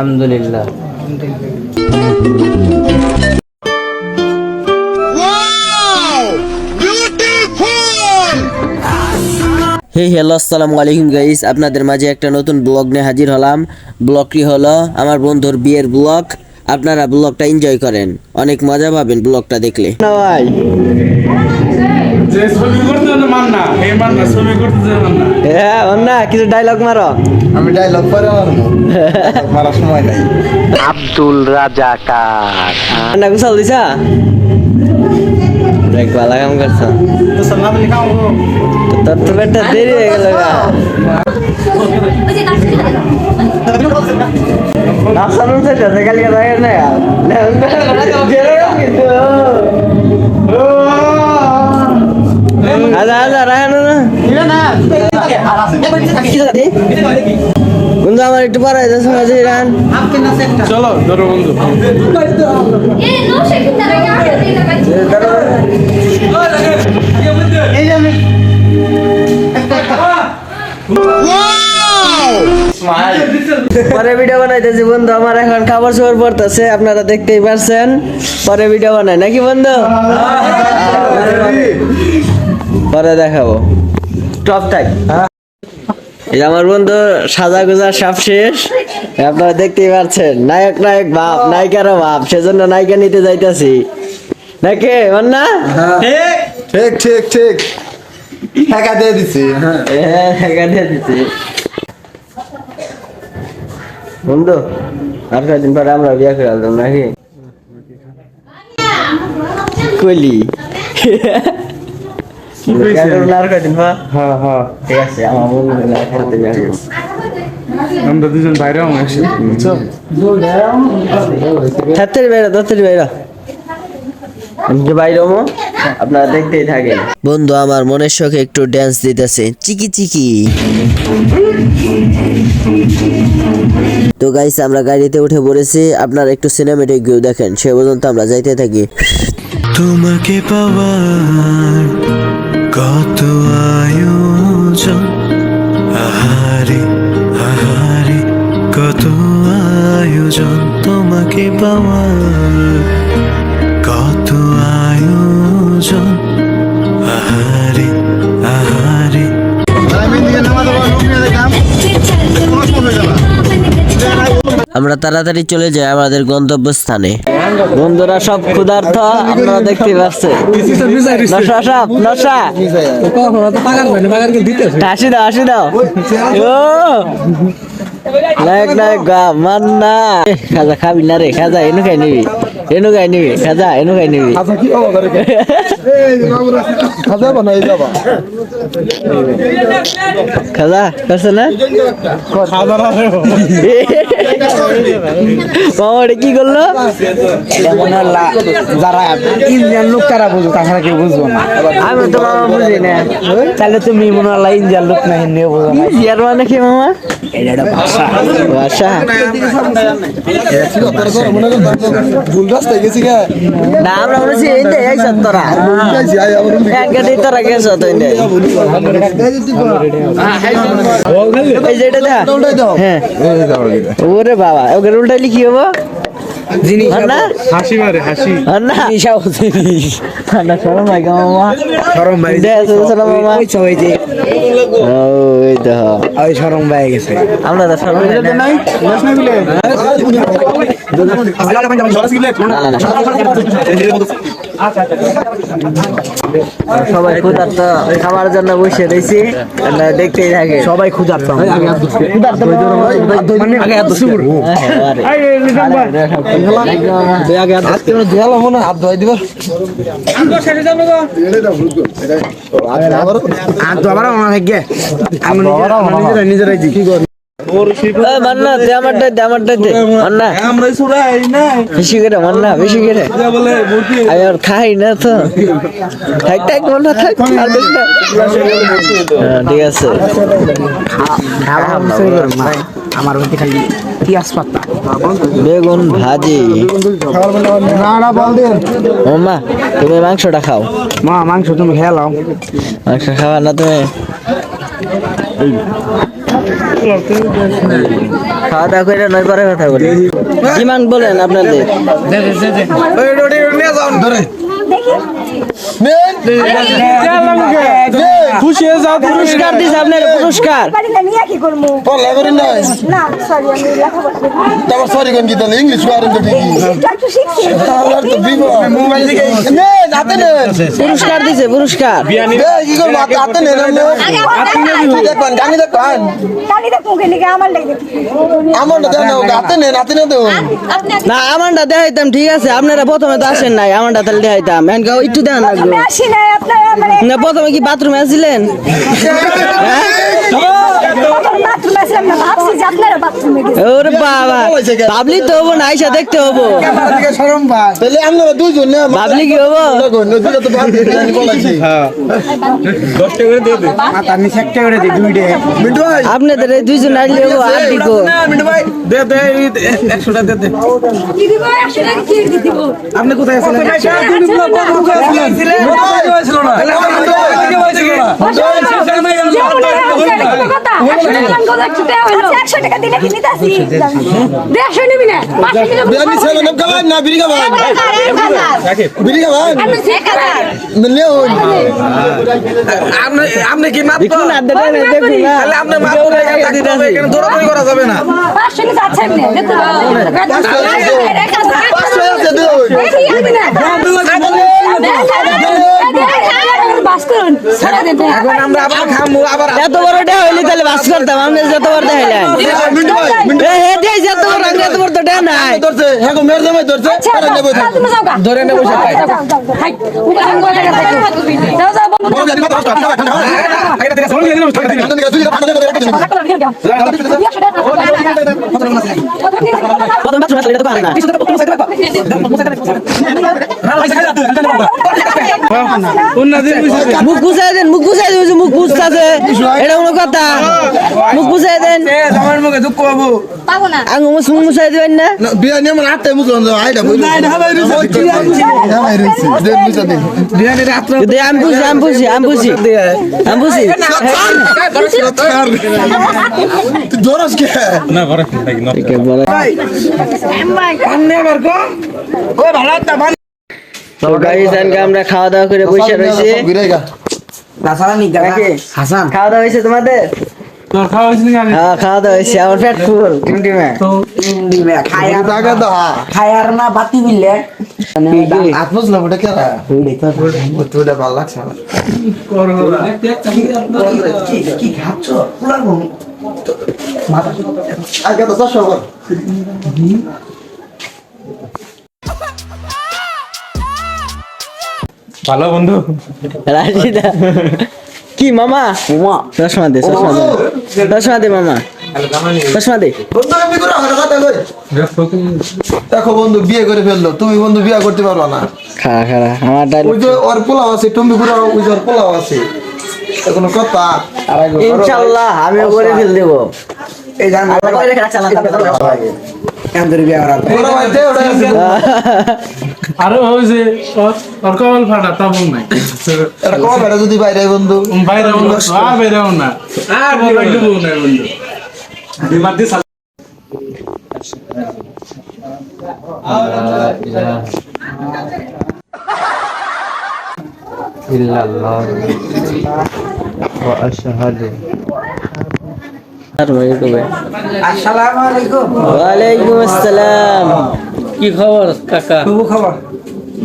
আলহামদুলিল্লাহ। হে হ্যালো আসসালামু আলাইকুম গাইস আপনাদের মাঝে একটা নতুন ব্লগ নিয়ে হাজির হলাম। ব্লগটি হলো আমার বন্ধুর বিয়ের ব্লগ আপনারা ব্লগটা এনজয় করেন। অনেক মজা পাবেন ব্লগটা দেখলে। ভাই। যে ছবি করতে মান না এই মান না ছবি করতে যে মান না। হ্যাঁ অন্যা কিছু ডায়লগ মারো। আমি ডায়লগ পরে মারবো। মারার সময় নাই। আব্দুল রাজাকার অন্যা গুছাল দিছা? দেখ ভালো কাম করছ। তো তোর তো বেটা দেরি হয়ে গেল গা। তো না বন্ধু আমার একটু পড়াই দশ মাঝে রান। চলো ধরো বন্ধু। পরে ভিডিও বানাইতেছি বন্ধু আমার এখন খাবার চোর পড়তেছে আপনারা দেখতেই পারছেন। পরে ভিডিও বানাই নাকি বন্ধু? পরে দেখাবো। টপ যে আমার বন্ধু সাজা গুজা সব শেষ। আপনারা দেখতেই পাচ্ছেন নায়ক নায়ক বাপ নায়িকারও বাপ সেজন্য নায়িকা নিতে যাইতেছি। নাকি না ঠিক। ঠিক ঠিক টাকা দিয়ে দিছি হ্যাঁ। দিয়ে দিচ্ছি বন্ধু আর কয়েকদিন পরে আমরা বিয়ে করে আসলাম নাকি? কলি আমার দুজন বাইরে আপনারা দেখতেই থাকেন বন্ধু, আমার মনের শখে একটু ড্যান্স দিতেছে। চিকি চিকি। তো গাইস আমরা গাড়িতে উঠে পড়েছি। আপনারা একটু সিনেমেটিক ভিউ দেখেন, সে পর্যন্ত আমরা যাইতে থাকি। তোমাকে পাওয়ার কত আয়োজন তোমাকে পাওয়ার। আমরা তাড়াতাড়ি চলে যাই আমাদের গন্তব্যস্থানে। বন্ধুরা, সব ক্ষুধার্থ আপনারা দেখতে পাচ্ছে নশা সব নশা হাসি দাও হাসি দাও। মান্না। খাজা খাবি না রে, খাজা, এনে খাই নিবি। এনু খাই নিবি খাজা এনু খাই নিবি আচ্ছা কি হব করে খাজা বানাই যাবা। খাজা করছে না? মামা এটা কি করল যারা ইন্ডিয়ান লোক তারা বুঝো তাছাড়া কেউ বুঝব না? আমি তো মামা বুঝি না তাহলে তুমি মনে হয় ইন্ডিয়ান লোক না হিন্দিও বুঝো না ইয়ার মানে কি মামা? এটা ভাষা। ভাষা। রাস্তায় গেছি গে না আমরা মনে হচ্ছে এই এই তোরা। গেছি আই আমার রুমি এক তোরা গেছো তো এই এই যে এটা দেখ। হ্যাঁ। ওরে বাবা ওকে উল্টাইলে কি হব? জিনিস না? হাসি মারে হাসি। না? জিনিসও জিনিস। না শরম ভাই মামা। সরম ভাই দেখ শরম মামা ওই তো যে। ও তো ওই সরম ভাই গেছে। আমরা তো শরম নাই। সবাই ক্ষুধার্ত খাবার জন্য বসে রয়েছি দেখতেই থাকে সবাই ক্ষুধার্ত মনে নিজেরাই খাই না। তো। থাক থাক মান্না থাক আর বেশি না। হ্যাঁ, ঠিক আছে। আমার খালি পিয়াজ পাতা বেগুন ভাজি। না না বল দিন মাম্মা তুমি মাংসটা খাও। মা মাংস তুমি খেলাও মাংস খাওয়া না তুমি? খাওয়া দাওয়া করে নয় পরে কথা বলি। ডিমান্ড বলেন আপনাদের। খুশি হয়ে যাও পুরস্কার দিছে আপনার পুরস্কার। বাড়ি না নিয়ে কি করব? পড়লা করেন নাই। না সরি আমি লেখাপড়া করি না। তারপর সরি কোন কি ইংলিশ পারেন তো ঠিকই। এটা একটু শিখছি। আল্লাহর তো বিপদ। মোবাইল থেকে নে হাতে নে পুরস্কার দিছে পুরস্কার। কি করব? হাতে হাতে দেখবেন গানি দেখবেন কালি দেখ মুখে লিখে আমার লেগে আমার না জানো হাতে নে হাতে নে না আমারটা দেখাইতাম ঠিক আছে। আপনারা প্রথমে তো আসেন নাই আমারটা তাহলে দেখাইতাম। এখন গাও একটু দেন মানে না প্রথমে কি বাথরুমে আসছিলেন বাথরুমে আসলাম না ভাবছি যে আপনারা বাথরুমে গেছেন ওরে বাবা পাবলিক তো হব না আইসা দেখতে হব তাহলে আমরা দুইজন না ভাবলি কি হব আপনাদের দুইজন হব আর দিব আপনি কোথায় আছেন টাকা দিলে কি নিবি না নাম না বিড়ি বিড়ি আপনি আপনি কি মাপ দেখুন না দেখুন দেখুন তাহলে আপনি মাপ এখানে থাকতে হবে এখানে দৌড়াদৌড়ি করা যাবে না নিতে আছে এমনি আছে বাস করুন সারা দিন এখন আমরা আবার খামু আবার এত বড় ডে হইলে তাহলে বাস করতাম আপনি যত বড় হে যত এত ডে নাই ধরছে হ্যাঁ গো মেয়ের জামাই ধরছে আচ্ছা, তারা ধরে নেব সবাই যাও যাও বন্ধু বড় গাড়ি মাথা ঠান্ডা ঠান্ডা আগে থেকে সরল দিয়ে দিলাম ঠান্ডা থেকে। ঠান্ডা তুই ঠান্ডা করে রেখে দিবি প্রথম বাথরুমে আসলে এটা তো পারে না উন্নতি বুঝছে মুখ গুছাই দেন মুখ গুছাই দেন মুখ গুছতাছে এটা কোনো কথা মুখ গুছাই দেন আমার মুখে দুঃখ পাবো পাবো না আঙ্গু মুখ মুছাই দিবেন না বিয়া নিয়ে আমার হাতে আইডা না না ভাই রুসি ভাই রুসি দে মুজন দে বিরিয়ানি রাত্র দে আমি বুঝি আমি বুঝি আমি বুঝি আমি বুঝি তুই ধরস কে নেবার কম ও ভালো একটা বান তো গাইস আজকে আমরা খাওয়া দাওয়া করে বসে রয়েছি? খাওয়া দাওয়া হয়েছে তোমাদের? খাওয়া হ্যাঁ খাওয়া দাওয়া হয়েছে। আমার পেট ফুল। টিমটিমে টাকা খায়ার না বাতি বিললে আত্মস না বড় কেরা তোটা ভালো লাগছে আমার। কি খাচ্ছ? আগে তো চাষ ভালো বন্ধু। রাশিদা। কি মামা? মামা চশমা দে চশমা দে। চশমা দে মামা। চশমা দে। বন্ধু আমি করে হাতে কথা কই? দেখো বন্ধু বিয়ে করে ফেলল। তুমি বন্ধু বিয়ে করতে পারবা না। খাড়া খাড়া আমার ওই যে ওর পোলাও আছে তুমি করে ওই যে ওর পোলাও আছে। কোনো কথা? ইনশাআল্লাহ আমি করে ফেল দেব। এই জান বিয়া করা বড় ভাই। দে ওটা আছে। আরও হয়েছে ওর কবল ফাটা তা বল নাই। এটা কম এটা যদি বাইরে বন্ধু। বাইরে আর বাইরে না। আর বল একটু বল নাই বন্ধু। দিয়ে আসসালামু আলাইকুম। ওয়ালাইকুম আসসালাম। কি খবর কাকা? শুভ খবর।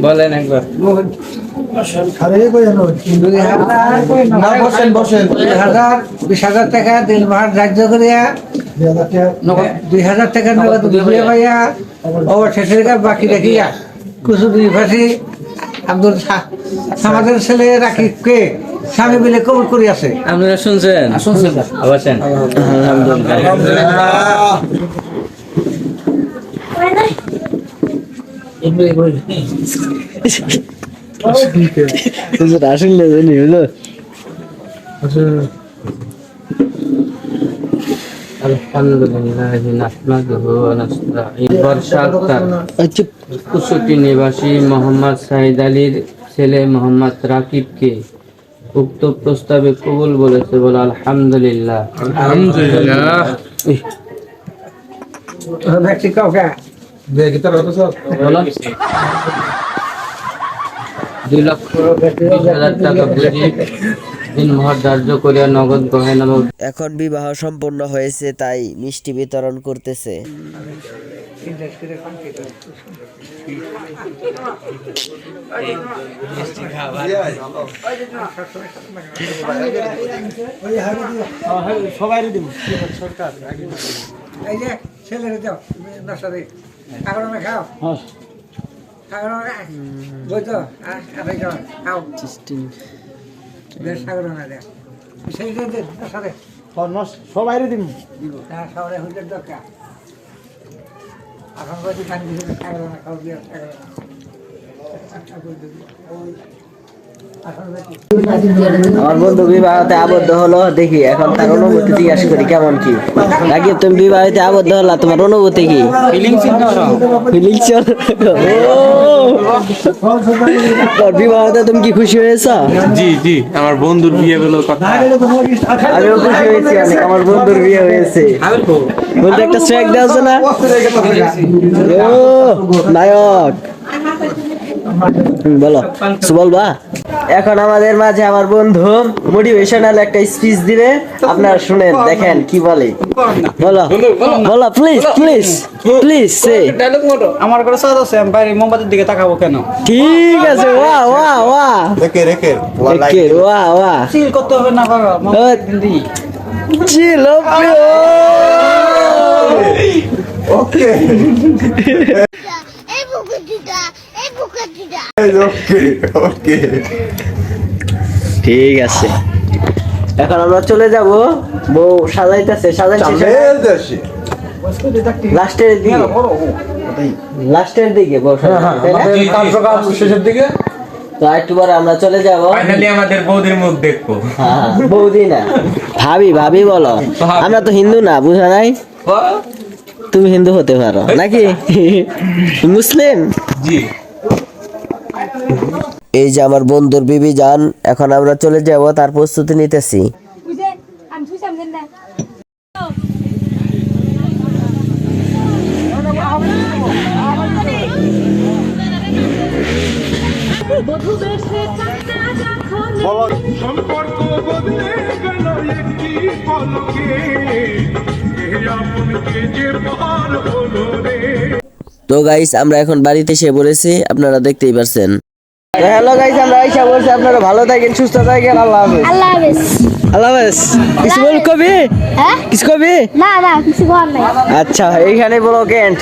বলেন একবার। বিশ হাজার টাকা দিল ধার্য করিয়া। নগদ দুই হাজার টাকা নগদ পাইয়া বাকি রাখিয়া কুসু দুই ফাঁসি আব্দুল সা- সামাদের ছেলে রাকিবকে স্বামী মিলে কবুল করিয়াছে। আপনারা শুনছেন? শুনছেন আলহামদুলিল্লাহ আসলে জানি হলো আচ্ছা কুসুটি নিবাসী মোহাম্মদ সাহিদ আলীর ছেলে মোহাম্মদ রাকিবকে উক্ত প্রস্তাবে কবুল বলেছে বলে আলহামদুলিল্লাহ আলহামদুলিল্লাহ ব্যক্তি কাউকে বলো দুই লক্ষ বিশ হাজার টাকা বুঝি। ধার্য করিয়া নগদ গহেনা এখন বিবাহ সম্পন্ন হয়েছে তাই মিষ্টি বিতরণ করতেছে। এই যে ছেলেরে যাও দশটারে খাবার না খাও। খাবার বই তো আরে যাও খাও। বেশ সাগর না দেখ। সেই যে দশটারে সবাই দিব। হ্যাঁ সবাই হইতে দরকার। এখন পানি দিতে সাগর না খাও দিয়ে সাগর না এখন দেখি আমার বন্ধু বিবাহতে আবদ্ধ হলো দেখি এখন তার অনুভূতি জিজ্ঞাসা করি কেমন কি? নাকি তুমি বিবাহতে আবদ্ধ হলা তোমার অনুভূতি কি? বিবাহতে তুমি কি খুশি হয়েছ? জি জি আমার বন্ধুর বিয়ে হলো কথা। আমিও খুশি হয়েছি অনেক আমার বন্ধুর বিয়ে হয়েছে। বলতে একটা স্ট্রাইক দেওয়া না? ও নায়ক। বলো বলবা? এখন আমাদের মাঝে আমার বন্ধু মোটিভেশনাল একটা স্পিচ দিবে। আপনারা শুনেন দেখেন কি বলে। বলো। বলো প্লিজ প্লিজ প্লিজ সে আমার ঘরে সাজ আছে আমি বাইরে মোমবাতির দিকে তাকাবো কেন? ঠিক আছে ওয়া ওয়া ওয়া। রেখে রেখে একে ওয়া ওয়া। সিল করতে হবে না বাবা ও, চিল ওকে এই বুকে দিদা এই বুকে দিদা ওকে ওকে ঠিক আছে। এখন আমরা চলে যাব। বউ সাজাইতেছে সাজাই দেশে লাস্টের দিকে। লাস্টের দিকে বউ শেষের দিকে। তো একটু পরে আমরা চলে যাব। ফাইনালি আমাদের বৌদির মুখ দেখব। হ্যাঁ, বৌদি না। ভাবি ভাবি বলো। আমরা তো হিন্দু না বুঝা নাই? তুমি হিন্দু হতে পারো নাকি? মুসলিম? জি। এই যে আমার বন্ধুর বিবি যান এখন আমরা চলে যাব তার প্রস্তুতি নিতেছি। বুঝে? আমি তুই সামনে না। বধু বেশে কান্না যখন সম্পর্ক বদলে গেল একটি পলকে। আপনকে যে পার হলো রে। তো গাইস আমরা এখন বাড়িতে এসে পড়েছি আপনারা দেখতেই পারছেন। হ্যালো গাইস আমরা আইসা বলছি আপনারা ভালো থাকেন সুস্থ থাকেন আল্লাহ হাফেজ। আল্লাহ হাফেজ। আল্লাহ হাফেজ। কিছু বল কবি? হ্যাঁ? কিছু কবি? না না কিছু বল নাই। আচ্ছা এইখানে ব্লক এন্ড